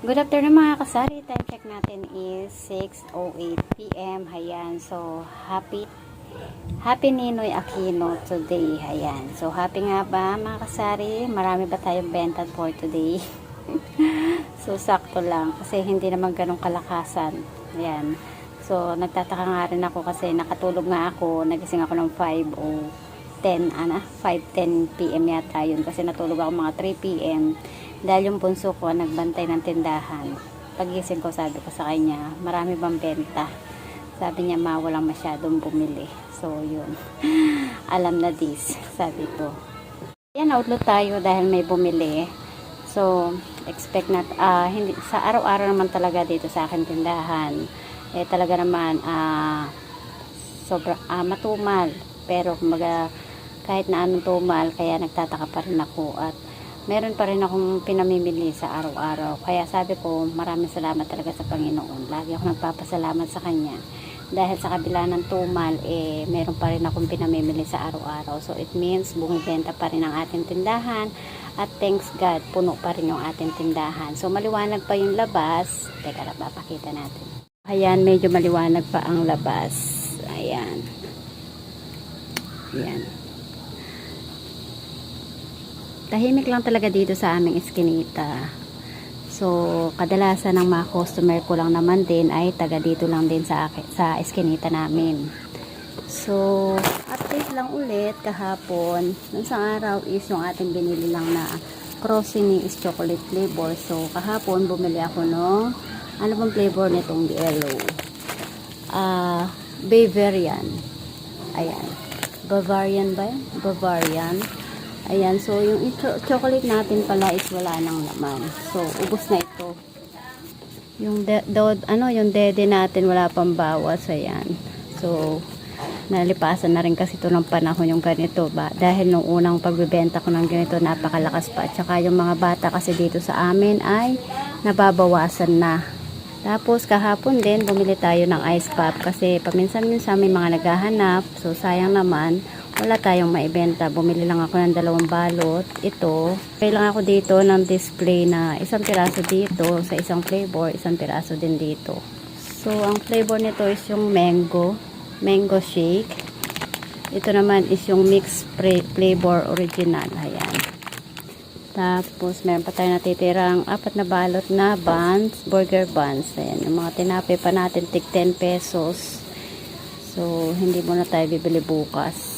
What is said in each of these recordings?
Good afternoon mga kasari. Time check natin is 6.08pm. Hayan. So, happy Happy Ninoy Aquino today. Hayan. So, happy nga ba mga kasari? Marami ba tayong benta for today? so, sakto lang. Kasi hindi naman ganong kalakasan. Ayan. So, nagtataka nga rin ako kasi nakatulog nga ako. Nagising ako ng 5 o 10, ana, 5.10 p.m. yata yun. Kasi natulog ako mga 3 p.m. Dahil yung bunso ko nagbantay ng tindahan. Pagising ko sabi ko sa kanya, marami bang benta? Sabi niya, ma, walang masyadong bumili. So, yun. Alam na this, sabi ko. Yan, outlook tayo dahil may bumili. So, expect na, ah, hindi, sa araw-araw naman talaga dito sa akin tindahan, eh talaga naman, ah, sobra, ah, matumal. Pero, kumaga, kahit na anong tumal, kaya nagtataka pa rin ako at meron pa rin akong pinamimili sa araw-araw. Kaya sabi ko, maraming salamat talaga sa Panginoon. Lagi ako nagpapasalamat sa Kanya. Dahil sa kabila ng tumal, eh, meron pa rin akong pinamimili sa araw-araw. So, it means, bumibenta pa rin ang ating tindahan. At thanks God, puno pa rin yung ating tindahan. So, maliwanag pa yung labas. Teka lang, papakita natin. Ayan, medyo maliwanag pa ang labas. Ayan. Ayan. Tahimik lang talaga dito sa aming eskinita. So, kadalasan ng mga customer ko lang naman din ay taga dito lang din sa, sa eskinita namin. So, update lang ulit kahapon. Nung sa araw is yung ating binili lang na crossing is chocolate flavor. So, kahapon bumili ako no ano bang flavor nitong yellow? Ah, Bavarian. Ayan. Bavarian ba? Bavarian. Ayan, so yung chocolate natin pala is wala nang laman. So, ubos na ito. Yung de, ano, yung dede natin wala pang bawas. Ayan. So, nalipasan na rin kasi ito ng panahon yung ganito ba dahil nung unang pagbebenta ko ng ganito napakalakas pa at saka yung mga bata kasi dito sa amin ay nababawasan na tapos kahapon din bumili tayo ng ice pop kasi paminsan-minsan may mga naghahanap so sayang naman wala tayong maibenta bumili lang ako ng dalawang balot ito pay lang ako dito ng display na isang piraso dito sa isang flavor isang piraso din dito so ang flavor nito is yung mango mango shake. Ito naman is yung mixed flavor original. Ayan. Tapos, meron pa tayo natitirang apat na balot na buns, burger buns. Ayan, yung mga tinapay pa natin, tig 10 pesos. So, hindi muna tayo bibili bukas.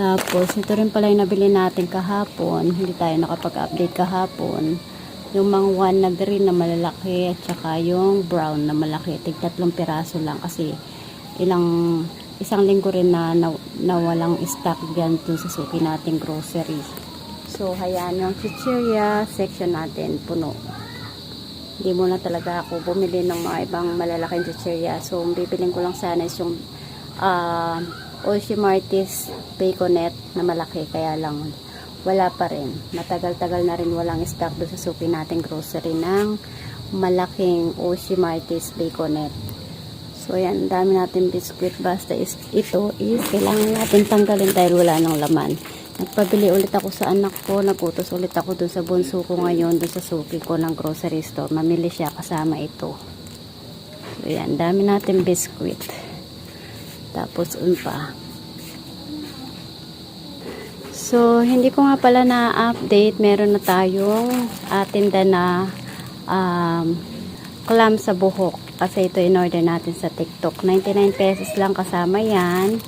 Tapos, ito rin pala yung nabili natin kahapon. Hindi tayo nakapag-update kahapon. Yung one na green na malalaki at saka yung brown na malaki. Tig tatlong piraso lang kasi ilang isang linggo rin na, na, na stock dyan dun sa suki nating grocery. So, hayan yung chichirya section natin puno. Hindi muna talaga ako bumili ng mga ibang malalaking chichirya. So, bibiling ko lang sana yung uh, Oishi Martis Baconet na malaki. Kaya lang wala pa rin. Matagal-tagal na rin walang stock doon sa suki nating grocery ng malaking Oishi Martis Baconet. So, ayan, dami natin biscuit. Basta is, ito is, kailangan natin tanggalin dahil wala nang laman. Nagpabili ulit ako sa anak ko. Nagutos ulit ako dun sa bunso ko ngayon, dun sa suki ko ng grocery store. Mamili siya kasama ito. So, ayan, dami natin biscuit. Tapos, un pa. So, hindi ko nga pala na-update. Meron na tayong uh, tinda na um, clam sa buhok. Kasi ito in-order natin sa TikTok. 99 pesos lang kasama yan.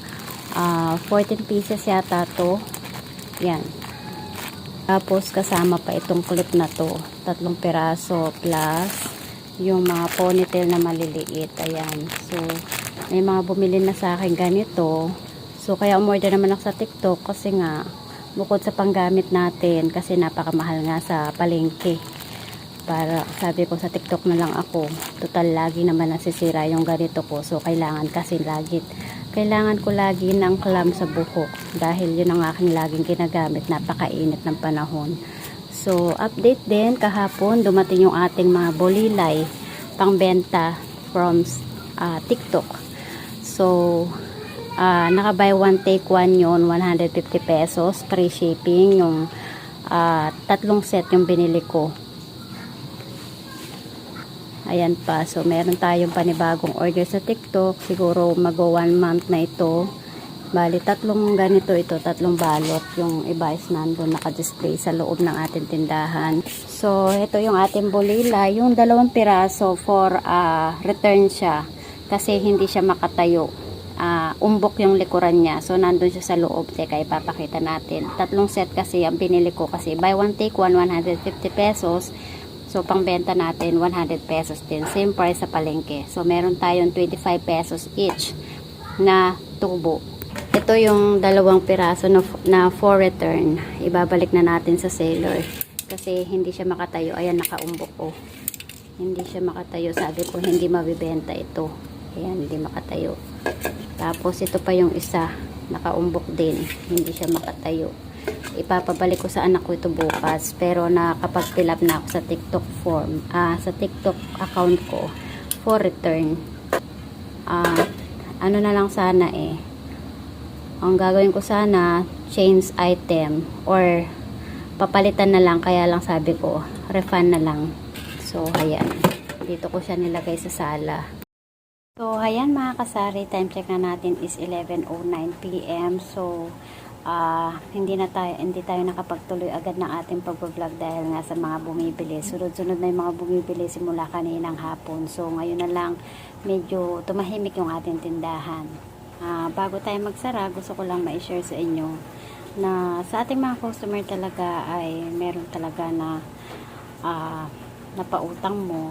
Ah, 14 pieces yata to. Yan. Tapos kasama pa itong clip na to. Tatlong peraso plus yung mga ponytail na maliliit. Ayan. So, may mga bumili na sa akin ganito. So, kaya umorder naman ako sa TikTok kasi nga, bukod sa panggamit natin, kasi napakamahal nga sa palengke. Para sabi ko sa TikTok na lang ako. Total lagi naman nasisira yung ganito ko. So kailangan kasi lagi kailangan ko lagi ng clam sa buhok. Dahil yun ang aking laging ginagamit. Napakainit ng panahon. So update din. Kahapon dumating yung ating mga bolilay. Pangbenta from uh, TikTok so uh, naka buy one take one yun 150 pesos free shipping yung uh, tatlong set yung binili ko Ayan pa. So, meron tayong panibagong order sa TikTok. Siguro mag one month na ito. Bali, tatlong ganito ito, tatlong balot. Yung iba is nandun naka-display sa loob ng ating tindahan. So, ito yung ating bulila. Yung dalawang piraso for ah, return siya. Kasi hindi siya makatayo. Ah, umbok yung likuran niya. So, nandun siya sa loob. Teka, ipapakita natin. Tatlong set kasi ang binili ko kasi buy one take one, 150 pesos. So, pangbenta natin, 100 pesos din. Same price sa palengke. So, meron tayong 25 pesos each na tubo. Ito yung dalawang piraso na, na for return. Ibabalik na natin sa seller. Kasi hindi siya makatayo. Ayan, nakaumbok ko. Hindi siya makatayo. Sabi ko, hindi mabibenta ito. Ayan, hindi makatayo. Tapos, ito pa yung isa. Nakaumbok din. Hindi siya makatayo. Ipapabalik ko sa anak ko ito bukas. Pero nakapag-fill up na ako sa TikTok form ah, sa TikTok account ko for return. Ah, ano na lang sana eh. Ang gagawin ko sana change item or papalitan na lang. Kaya lang sabi ko refund na lang. So ayan. Dito ko siya nilagay sa sala so ayan mga kasari time check na natin is 11.09pm so ah hindi na tayo hindi tayo nakapagtuloy agad ng ating pag-vlog dahil nga sa mga bumibili. Sunod-sunod na yung mga bumibili simula kaninang hapon. So ngayon na lang medyo tumahimik yung ating tindahan. Ah, bago tayo magsara, gusto ko lang ma-share sa inyo na sa ating mga customer talaga ay meron talaga na ah, napautang mo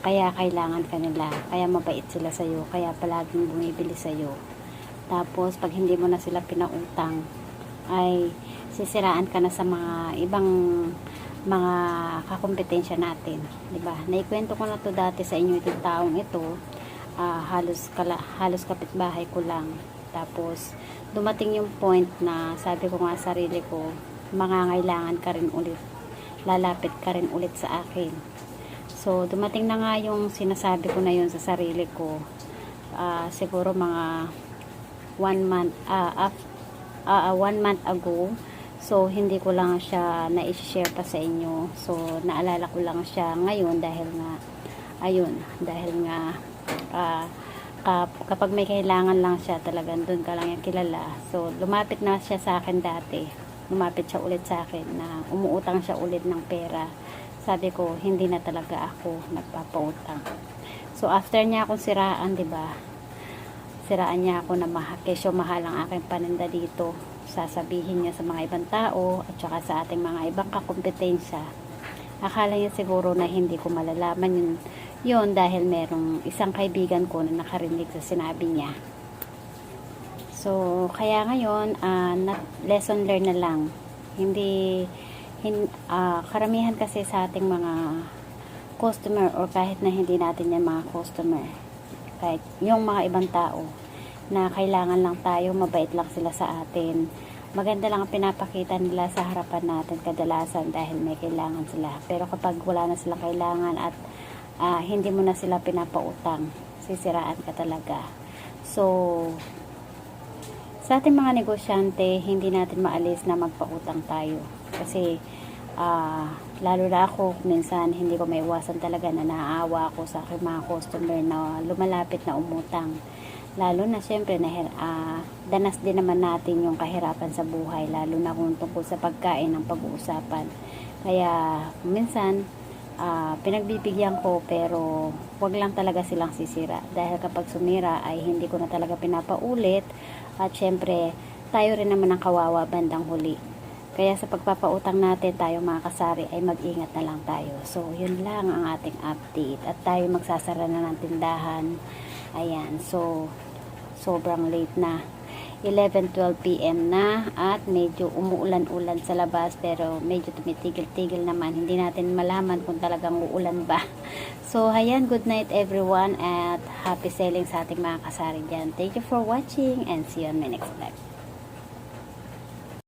kaya kailangan ka nila kaya mabait sila sa'yo kaya palaging bumibili sa'yo tapos, pag hindi mo na sila pinautang, ay sisiraan ka na sa mga ibang mga kakompetensya natin. ba? Naikwento ko na to dati sa inyo itong taong ito. ah, halos, kala, halos kapitbahay ko lang. Tapos, dumating yung point na sabi ko nga sa sarili ko, mangangailangan ka rin ulit. Lalapit ka rin ulit sa akin. So, dumating na nga yung sinasabi ko na yun sa sarili ko. Ah, siguro mga one month uh, uh, one month ago. So hindi ko lang siya na-share pa sa inyo. So naalala ko lang siya ngayon dahil nga ayun dahil nga uh, kapag may kailangan lang siya talagang doon ka lang yung kilala. So lumapit na siya sa akin dati. Lumapit siya ulit sa akin na umuutang siya ulit ng pera sabi ko hindi na talaga ako nagpapautang so after niya akong siraan ba siraan niya ako na mahal, kesyo mahal ang aking paninda dito. Sasabihin niya sa mga ibang tao at saka sa ating mga ibang kakompetensya. Akala niya siguro na hindi ko malalaman yun, yun dahil merong isang kaibigan ko na nakarinig sa sinabi niya. So, kaya ngayon, uh, lesson learned na lang. Hindi, hin, uh, karamihan kasi sa ating mga customer or kahit na hindi natin yan mga customer kahit yung mga ibang tao na kailangan lang tayo, mabait lang sila sa atin. Maganda lang ang pinapakita nila sa harapan natin kadalasan dahil may kailangan sila. Pero kapag wala na sila kailangan at uh, hindi mo na sila pinapautang, sisiraan ka talaga. So, sa ating mga negosyante, hindi natin maalis na magpautang tayo. Kasi, uh, lalo na ako, minsan hindi ko maiwasan talaga na naaawa ako sa aking mga customer na lumalapit na umutang. Lalo na syempre na uh, danas din naman natin yung kahirapan sa buhay lalo na kung tungkol sa pagkain ng pag-uusapan. Kaya minsan uh, pinagbibigyan ko pero wag lang talaga silang sisira. Dahil kapag sumira ay hindi ko na talaga pinapaulit. At syempre tayo rin naman ang kawawa bandang huli kaya sa pagpapautang natin tayo mga kasari ay mag-ingat na lang tayo so yun lang ang ating update at tayo magsasara na ng tindahan Ayan, so sobrang late na. 11-12 p.m. na at medyo umuulan-ulan sa labas pero medyo tumitigil-tigil naman. Hindi natin malaman kung talagang uulan ba. So, ayan, good night everyone at happy selling sa ating mga kasari dyan. Thank you for watching and see you on my next vlog.